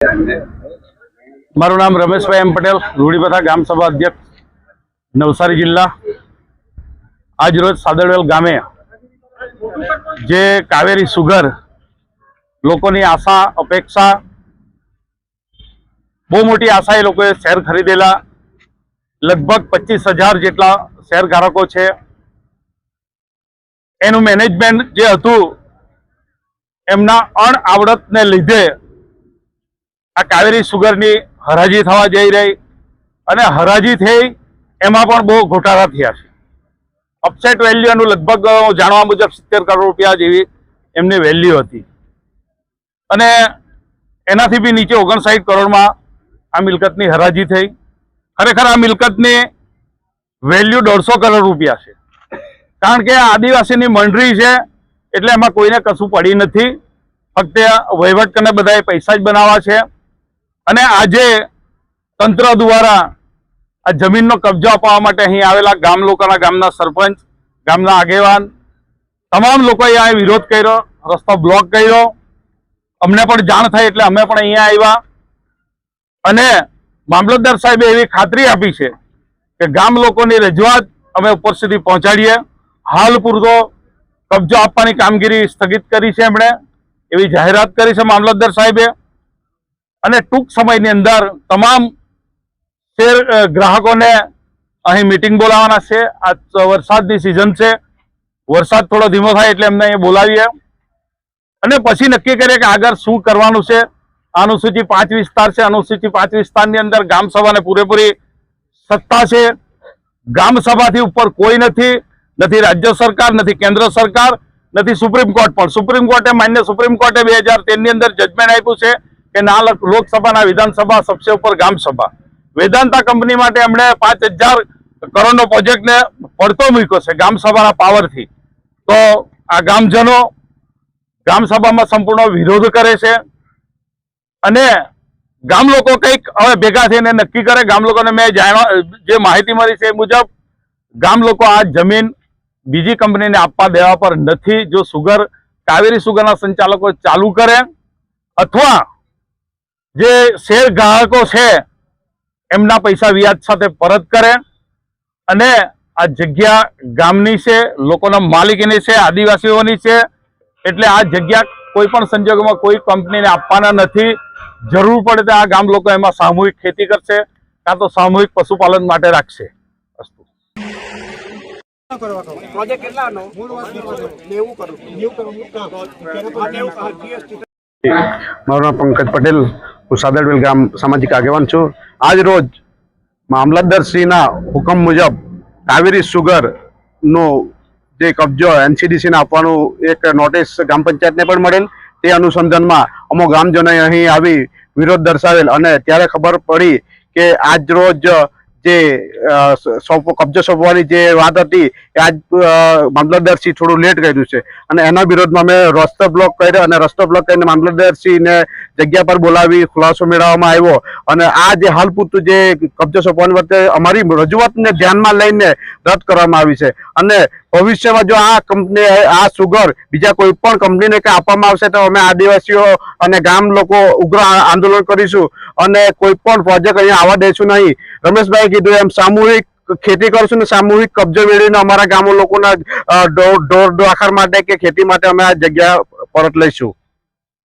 મારું નામ રમેશભાઈ એમ પટેલ, રૂડીપથા ગામ સભા અધ્યક્ષ, નવસારી જિલ્લા. આજરોજ સાદળવેલ ગામે જે કાવેરી સુગર લોકોની આશા, અપેક્ષા, બહુ મોટી આશા એ લોકોએ શેર ખરીદેલા. લગભગ પચીસ હજાર જેટલા શેર ધારકો છે. એનું મેનેજમેન્ટ જે હતું, એમના અણઆવડતને લીધે આ કાવેરી સુગરની હરાજી થવા જઈ રહી અને હરાજી થઈ એમાં પણ બહુ ઘોટાળા થયા છે. અપસેટ વેલ્યુનું લગભગ જાણવા મુજબ સિત્તેર કરોડ રૂપિયા જેવી એમની વેલ્યુ હતી. અને એનાથી બી નીચે ઓગણસાઠ કરોડમાં આ મિલકતની હરાજી થઈ. ખરેખર આ મિલકતની વેલ્યુ દોઢસો કરોડ રૂપિયા છે. કારણ કે આદિવાસીની મંડળી છે એટલે એમાં કોઈને કશું પડી નથી. ફક્ત વહીવટ કરીને બધાએ પૈસા જ બનાવવા છે. અને આજે તંત્ર દ્વારા આ જમીનનો કબજો અપાવવા માટે અહીં આવેલા ગામ લોકોના ગામના સરપંચ, ગામના આગેવાન, તમામ લોકોએ અહીંયા વિરોધ કર્યો, રસ્તો બ્લોક કર્યો. અમને પણ જાણ થઈ એટલે અમે પણ અહીંયા આવ્યા. અને મામલતદાર સાહેબે એવી ખાતરી આપી છે કે ગામ લોકોની રજૂઆત અમે ઉપર સુધી પહોંચાડીએ. હાલ પૂરતો કબજો આપવાની કામગીરી સ્થગિત કરી છે એમણે. એવી જાહેરાત કરી છે મામલતદાર સાહેબે. અને ટૂંક સમયની અંદર તમામ શેર ગ્રાહકોને અહીં મીટિંગ બોલાવવાના છે. આ વરસાદની સિઝન છે. વરસાદ થોડો ધીમો થાય એટલે એમને અહીં બોલાવીએ. અને પછી નક્કી કરીએ કે આગળ શું કરવાનું છે. અનુસૂચિ પાંચ વિસ્તાર છે. અનુસૂચિ પાંચ વિસ્તારની અંદર ગામસભાને પૂરેપૂરી સત્તા છે. ગ્રામસભાથી ઉપર કોઈ નથી. નથી રાજ્ય સરકાર, નથી કેન્દ્ર સરકાર, નથી સુપ્રીમ કોર્ટ. પણ સુપ્રીમ કોર્ટે માન્ય સુપ્રીમ કોર્ટે બે તેરની અંદર જજમેન્ટ આપ્યું છે. કે ના લોક- લોકસભાના વિધાનસભા સબસે ઉપર ગામ સભા વેદાંતા કંપની માટે એમણે પાંચ હજાર કરોડનો પ્રોજેક્ટને પડતો મૂક્યો છે ગામ સભાના પાવરથી. તો આ ગામજનો ગામ સભામાં સંપૂર્ણ વિરોધ કરે છે અને ગામ લોકો કંઈક હવે ભેગા થઈને નક્કી કરે. ગામ લોકોને મેં જાણવા જે માહિતી મળી છે એ મુજબ ગામ લોકો આ જમીન બીજી કંપનીને આપવા દેવા પર નથી. જો સુગર કાવેરી સુગરના સંચાલકો ચાલુ કરે અથવા જે શેર ગ્રાહકો છે એમના પૈસા વ્યાજ સાથે પરત કરે અને આ જગ્યા ગામની છે લોકોના માલિકીની છે આદિવાસીઓની છે એટલે આ જગ્યા કોઈ પણ સંજોગોમાં કોઈ કંપનીને આપવાના નથી. જરૂર પડે તો આ ગામ લોકો એમાં સામૂહિક ખેતી કરશે કાં તો સામૂહિક પશુપાલન માટે રાખશે. અસ્તુ મારું નામ પંકજ પટેલ. હું સાદરવેલ ગામ સામાજિક આગેવાન છું. આજ રોજ મામલતદારશ્રીના હુકમ મુજબ કાવેરી સુગરનો જે કબજો એનસીડીસીને આપવાનું એક નોટિસ ગ્રામ પંચાયતને પણ મળેલ. તે અનુસંધાનમાં અમુક ગ્રામજનોએ અહીં આવી વિરોધ દર્શાવેલ અને ત્યારે ખબર પડી કે આજ રોજ જે કબજો સોંપવાની જે વાત હતી એ આજ મામલતદારશ્રી થોડું લેટ કર્યું છે. અને એના વિરોધમાં મેં રસ્તો બ્લોક કર્યો અને રસ્તો બ્લોક કરીને મામલતદારશ્રીને જગ્યા પર બોલાવી, ખુલાસો મેળવવામાં આવ્યો. અને આ જે હાલ પૂરતું જે કબજો સોંપવાની વખતે અમારી રજૂઆતને ધ્યાનમાં લઈને રદ કરવામાં આવી છે. અને ભવિષ્યમાં જો આ કંપની આ સુગર બીજા કોઈ પણ કંપનીને કે આપવામાં આવશે તો અમે આદિવાસીઓ અને ગામ લોકો ઉગ્ર આંદોલન કરીશું. અને કોઈ પણ પ્રોજેક્ટ અહીંયા આવવા દઈશું નહીં. રમેશભાઈ કીધું એમ, સામૂહિક ખેતી કરશું ને સામૂહિક કબજો મેળવીને અમારા ગામો લોકોના ઢોર ઢોર માટે કે ખેતી માટે અમે આ જગ્યા પરત લઈશું.